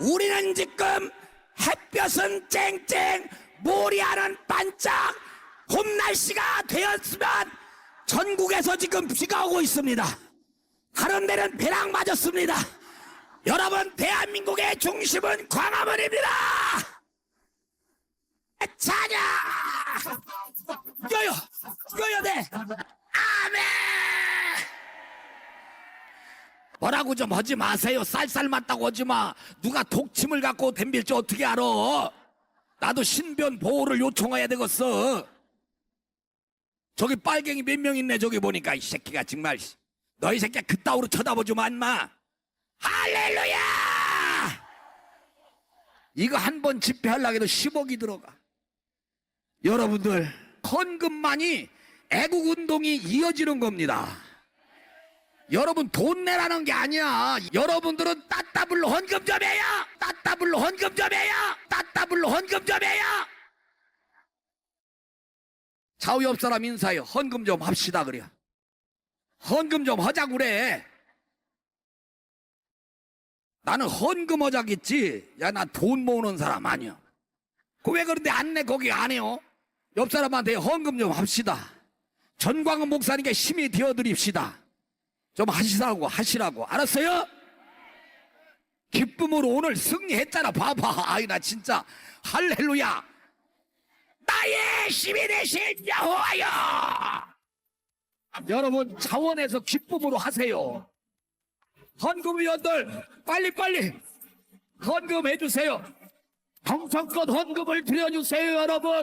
우리는 지금 햇볕은 쨍쨍 모리아는 반짝 봄 날씨가 되었으면 전국에서 지금 비가 오고 있습니다. 다른 데는 벼락 맞았습니다. 여러분 대한민국의 중심은 광화문입니다. 찬양 뛰어요. 뛰어야 돼 아멘 뭐라고 좀 하지 마세요. 쌀쌀 맞다고 하지 마. 누가 독침을 갖고 덤빌지 어떻게 알아? 나도 신변 보호를 요청해야 되겠어. 저기 빨갱이 몇 명 있네 저기 보니까 이 새끼가 정말 너희 새끼 그따위로 쳐다보지 마 인마. 할렐루야! 이거 한 번 집회하려고 해도 10억이 들어가. 여러분들 헌금만이 애국 운동이 이어지는 겁니다. 여러분 돈 내라는 게 아니야. 여러분들은 따따블로 헌금 좀 해요. 따따블로 헌금 좀 해요. 따따블로 헌금 좀 해요. 좌우 옆 사람 인사해요. 헌금 좀 합시다 그래요. 헌금 좀 하자고 그래. 나는 헌금 하자겠지. 야 나 돈 모으는 사람 아니야. 그 왜 그런데 안 내 거기 안 해요? 옆 사람한테 헌금 좀 합시다. 전광훈 목사님께 힘이 되어 드립시다. 좀 하시라고 하시라고. 알았어요? 기쁨으로 오늘 승리했잖아. 봐봐. 아이 나 진짜 할렐루야. 나의 힘이 되신 여호와여! 여러분 자원에서 기쁨으로 하세요. 헌금위원들 빨리빨리 헌금해 주세요. 정성껏 헌금을 드려주세요 여러분